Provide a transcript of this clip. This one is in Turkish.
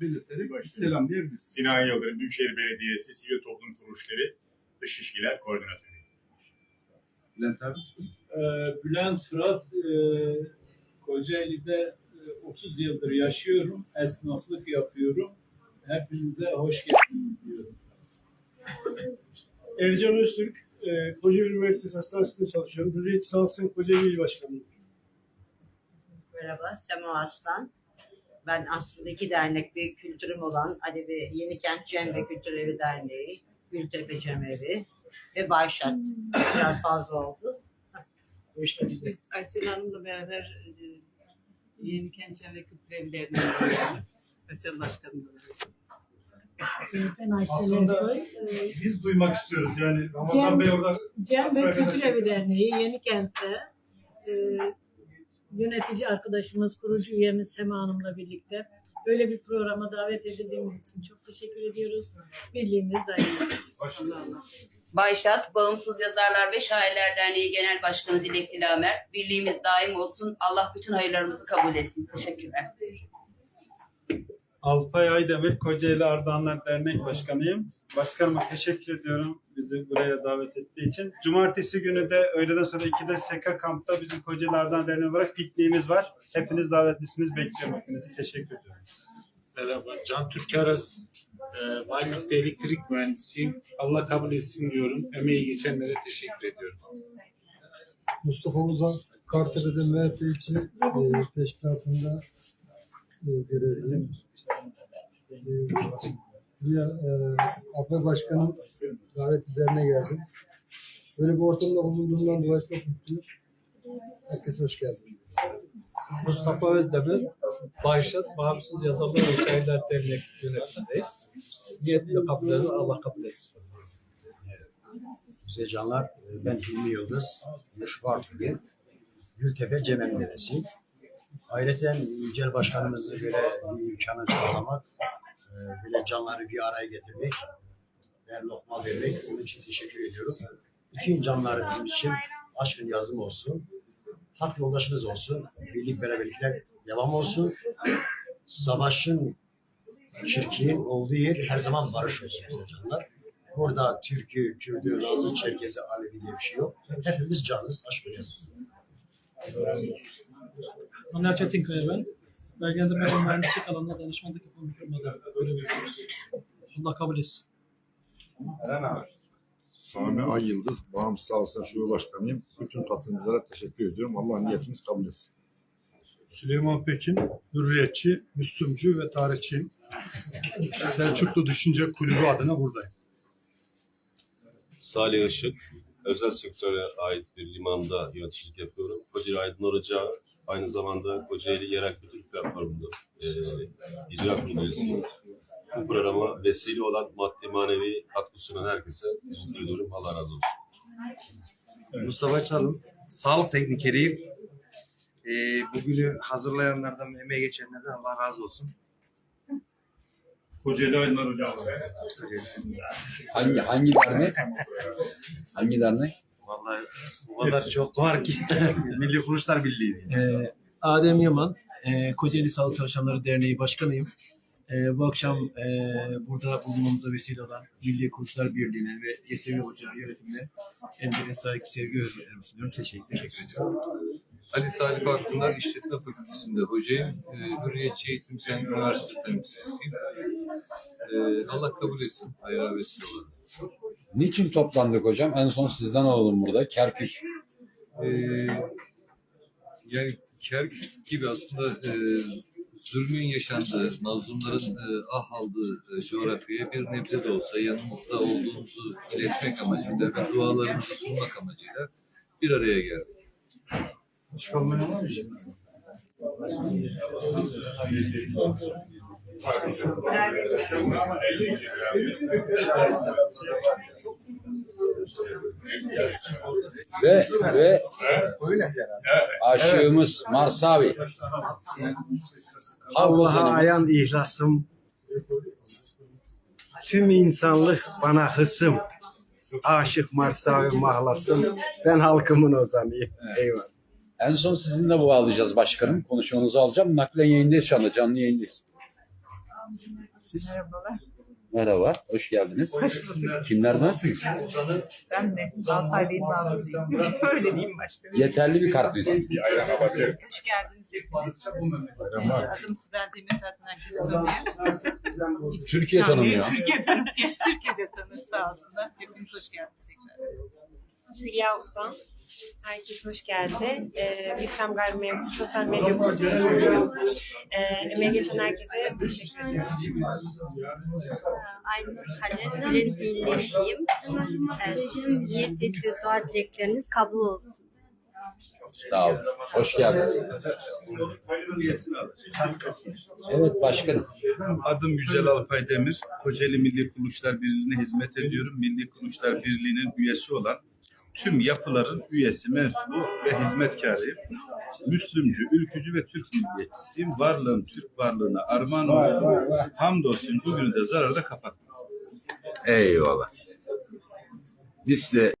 belirterek selamlayabiliriz. Sinan Yıldırım Büyükşehir Belediyesi Sivil Toplum Kuruluşları Dış İlişkiler Koordinatörü. Bülent abi. Ee, Bülent Fırat, e, Kocaeli'de e, 30 yıldır yaşıyorum, esnaflık yapıyorum. Hepinize hoş geldiniz diyorum. Ercan Öztürk, e, Kocaeli Üniversitesi Hastanesi'nde çalışıyorum. Hürriyet Sağlık Kocaeli İl Başkanıyım. Merhaba, Sema Aslan. Ben aslında iki dernek bir kültürüm olan Alevi Yenikent Cem ve Kültür Evi Derneği, Gültepe Cem Evi ve Bayşat. Biraz fazla oldu. Görüşmek üzere. Biz Aysel Hanım'la beraber e, Yeni Kent Cem ve Kültür Evleri'ne gidiyoruz. Aysel Aysel Aslında-. Ee, Biz duymak istiyoruz yani. Ramazan Cem- Bey orada Cem ve? Kültür Evi Derneği Yenikent'te e, yönetici arkadaşımız, kurucu üyemiz Sema Hanım'la birlikte böyle bir programa davet edildiğimiz için çok teşekkür ediyoruz. Birliğimiz daim. Bayşat, Bağımsız Yazarlar ve Şairler Derneği Genel Başkanı Dilek Dilamer. Birliğimiz daim olsun. Allah bütün hayırlarımızı kabul etsin. Teşekkürler. Alpay Aydemir, Kocaeli Ardahanlar Dernek Başkanıyım. Başkanıma teşekkür ediyorum bizi buraya davet ettiği için. Cumartesi günü de öğleden sonra 2'de Seka Kamp'ta bizim Kocaeli Ardahan Derneği olarak pikniğimiz var. Hepiniz davetlisiniz. Bekliyorum hepinizi. Teşekkür ediyorum. Merhaba, Can Türkaras. E, Baykut'ta elektrik mühendisiyim. Allah kabul etsin diyorum. Emeği geçenlere teşekkür ediyorum. Mustafa Uzan, Kartepe'de MHP için e, teşkilatında e, görevliyim. Buraya e, AFE Başkanı davet üzerine geldim. Böyle bir ortamda bulunduğumdan dolayı çok mutluyum. Herkese hoş geldin. Mustafa Özdemir, Bayşat, Bağımsız Yazarlar ve Şairler Dernek yönetimindeyiz. Niyetli kapılarını Allah kabul etsin. Güzel canlar, ben Hilmi Yıldız, Muşvartuli, Gültepe Cemem Deresi. Ayrıca Yücel Başkanımızı böyle bir imkanı sağlamak, e, böyle canları bir araya getirmek ve lokma vermek, onun için teşekkür ediyorum. Bütün canlar bizim için aşkın yazım olsun, hak yoldaşınız olsun, birlik beraberlikler devam olsun. Savaşın, çirkin olduğu yer her zaman barış olsun güzel canlar. Burada Türk'ü, Kürt'ü, Laz'ı, Çerkez'i, Alevi diye bir şey yok. Hepimiz canız, aşk yazız. Önder Çetinkaya ben. Belgelendirme ve mühendislik alanında danışmanlık yapan bir firmada böyle bir Allah kabul etsin. Sami Ay Yıldız, Bağımsız Sağlıklar Şube Başkanıyım. Bütün katılımcılara teşekkür ediyorum. Allah niyetimiz kabul etsin. Süleyman Pekin, hürriyetçi, Müslümcü ve tarihçiyim. Selçuklu Düşünce Kulübü adına buradayım. Salih Işık, özel sektöre ait bir limanda yöneticilik yapıyorum. Kocaeli Aydın Ocağı, aynı zamanda Kocaeli Yerel Kültür Platformu'nda e, icra kurulu üyesiyim. Bu programa vesile olan maddi manevi katkı sunan herkese teşekkür ediyorum. Allah razı olsun. Mustafa Çalın, sağlık teknikeriyim. Ee, bugünü hazırlayanlardan, emeği geçenlerden Allah razı olsun. Kocaeli Aydınlar Ocağı. Hangi hangi dernek? hangi dernek? Vallahi o kadar çok var ki. Milli Kuruluşlar Birliği. Ee, Adem Yaman, e, Kocaeli Sağlık Çalışanları Derneği Başkanıyım. E, bu akşam e, burada bulunmamıza vesile olan Milli Kuruluşlar Birliği'ne ve Yesevi Ocağı yönetimine en derin saygı, sevgi hürmetlerimi sunuyorum. Teşekkür, teşekkür ediyorum. Ali Salih Akpınar İşletme Fakültesi'nde hocayım. E, Hürriyetçi Eğitim Sen Üniversite temsilcisiyim. E, Allah kabul etsin. Hayırlı vesile olun. Niçin toplandık hocam? En son sizden alalım burada. Kerkük. E, yani Kerkük gibi aslında e, zulmün yaşandığı, mazlumların e, ah aldığı e, coğrafyaya bir nebze de olsa yanımızda olduğumuzu iletmek amacıyla ve dualarımızı sunmak amacıyla bir araya geldik. Ve ve aşığımız Marsavi. Allah'a ayan ihlasım, tüm insanlık bana hısım. Aşık Marsavi mahlasım, ben halkımın ozanıyım. Eyvallah. En son sizinle bağlayacağız başkanım. Konuşmanızı alacağım. Naklen yayındayız şu anda. Canlı yayındayız. Siz? Merhabalar. Merhaba, hoş geldiniz. Hoş bulduk. Kimlerdensiniz? Ben de Bey'in bağlısıyım. Öyle diyeyim başka. Yeterli bir kart mısınız? Hoş geldiniz hepiniz. Adım Sibel Demir zaten herkes tanıyor. Türkiye tanımıyor. Türkiye tanıyor. Türkiye'de tanır sağ olsunlar. Hepiniz hoş geldiniz tekrar. Hülya Uzan. Herkes hoş geldi. Ee, Bilsem Gayrimenkul Sosyal Medya Koordinatörüyüm. Ee, emeğe geçen herkese teşekkür ediyorum. Aynur Halil, dilin birleşiyim. Niyet ettiği dua dilekleriniz kabul olsun. Sağ olun. Hoş geldiniz. Evet başkanım. Adım Yücel Alpay Demir. Kocaeli Milli Kuruluşlar Birliği'ne hizmet ediyorum. Milli Kuruluşlar Birliği'nin üyesi olan tüm yapıların üyesi, mensubu ve hizmetkarıyım. Müslümcü, ülkücü ve Türk milliyetçisiyim. Varlığım Türk varlığına armağan oluyorum. Hamdolsun bugünü de zararda kapatmadım. Eyvallah. Biz de